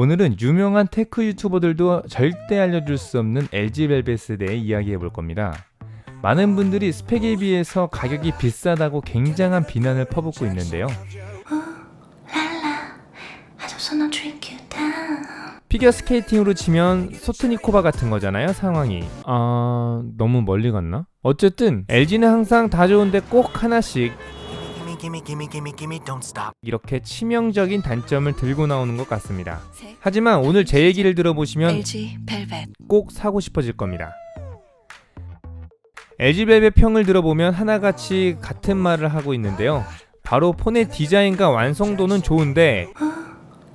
오늘은 유명한 테크 유튜버들도 절대 알려줄 수 없는 LG 벨벳에 대해 이야기해 볼 겁니다. 많은 분들이 스펙에 비해서 가격이 비싸다고 굉장한 비난을 퍼붓고 있는데요. down 피겨 스케이팅으로 치면 소트니코바 같은 거잖아요, 상황이. 아, 너무 멀리 갔나? 어쨌든 LG는 항상 다 좋은데 꼭 하나씩 Gimme, gimme, gimme, gimme, don't stop. 이렇게 치명적인 단점을 들고 나오는 것 같습니다. 하지만 오늘 제 얘기를 들어보시면 LG 벨벳 꼭 사고 싶어질 겁니다. LG벨벳 평을 들어보면 하나같이 같은 말을 하고 있는데요. 바로 폰의 디자인과 완성도는 좋은데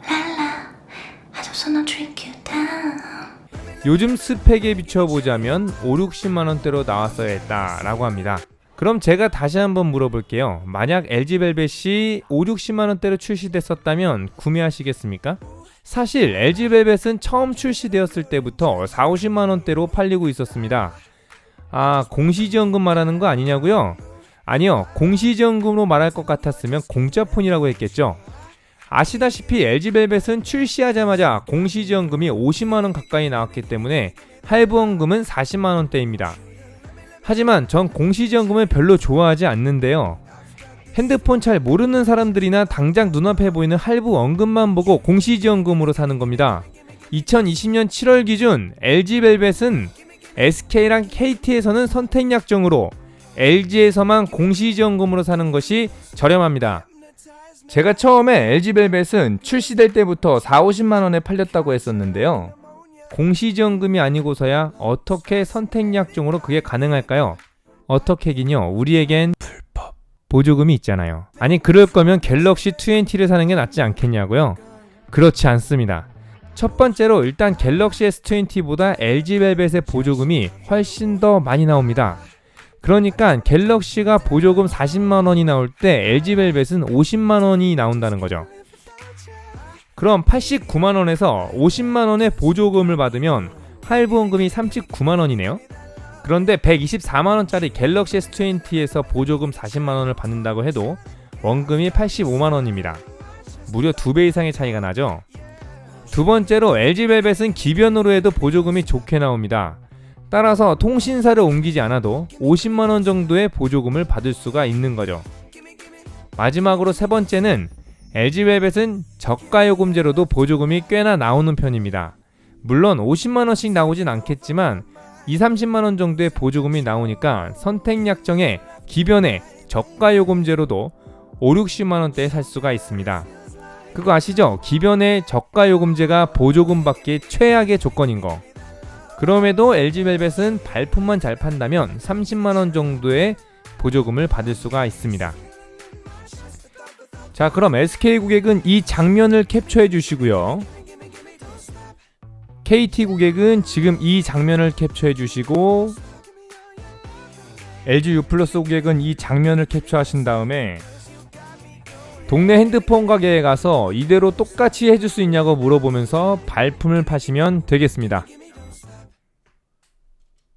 랄라 I just wanna drink you down 요즘 스펙에 비춰보자면 5, 60만 원대로 나왔어야 했다라고 합니다. 그럼 제가 다시 한번 물어볼게요. 만약 LG벨벳이 5, 60만 원대로 출시됐었다면 구매하시겠습니까? 사실 LG벨벳은 처음 출시되었을 때부터 4, 50만 원대로 팔리고 있었습니다. 아, 공시지원금 말하는 거 아니냐고요? 아니요. 공시지원금으로 말할 것 같았으면 공짜폰이라고 했겠죠. 아시다시피 LG벨벳은 출시하자마자 공시지원금이 50만 원 가까이 나왔기 때문에 할부원금은 40만 원대입니다. 하지만 전 공시지원금을 별로 좋아하지 않는데요. 핸드폰 잘 모르는 사람들이나 당장 눈앞에 보이는 할부 원금만 보고 공시지원금으로 사는 겁니다. 2020년 7월 기준 LG벨벳은 SK랑 KT에서는 선택약정으로 LG에서만 공시지원금으로 사는 것이 저렴합니다. 제가 처음에 LG벨벳은 출시될 때부터 4, 50만 원에 팔렸다고 했었는데요. 공시지원금이 아니고서야 어떻게 선택약정으로 그게 가능할까요? 어떻게긴요. 우리에겐 불법 보조금이 있잖아요. 아니 그럴 거면 갤럭시 20를 사는 게 낫지 않겠냐고요? 그렇지 않습니다. 첫 번째로 일단 갤럭시 S20보다 LG벨벳의 보조금이 훨씬 더 많이 나옵니다. 그러니까 갤럭시가 보조금 40만 원이 나올 때 LG벨벳은 50만 원이 나온다는 거죠. 그럼 89만 원에서 50만 원의 보조금을 받으면 할부원금이 39만 원이네요. 그런데 124만 원짜리 갤럭시 S20에서 보조금 40만 원을 받는다고 해도 원금이 85만 원입니다. 무려 2배 이상의 차이가 나죠. 두 번째로 LG벨벳은 기변으로 해도 보조금이 좋게 나옵니다. 따라서 통신사를 옮기지 않아도 50만 원 정도의 보조금을 받을 수가 있는 거죠. 마지막으로 세 번째는 LG벨벳은 저가 요금제로도 보조금이 꽤나 나오는 편입니다. 물론 50만 원씩 나오진 않겠지만 2, 30만 원 정도의 보조금이 나오니까 선택약정에 기변에 저가 요금제로도 5, 60만 원대에 살 수가 있습니다. 그거 아시죠? 기변의 저가 요금제가 보조금 받기 최악의 조건인 거. 그럼에도 LG벨벳은 발품만 잘 판다면 30만 원 정도의 보조금을 받을 수가 있습니다. 자, 그럼 SK 고객은 이 장면을 캡처해 주시고요. KT 고객은 지금 이 장면을 캡처해 주시고 LG U 플러스 고객은 이 장면을 캡처하신 다음에 동네 핸드폰 가게에 가서 이대로 똑같이 해줄 수 있냐고 물어보면서 발품을 파시면 되겠습니다.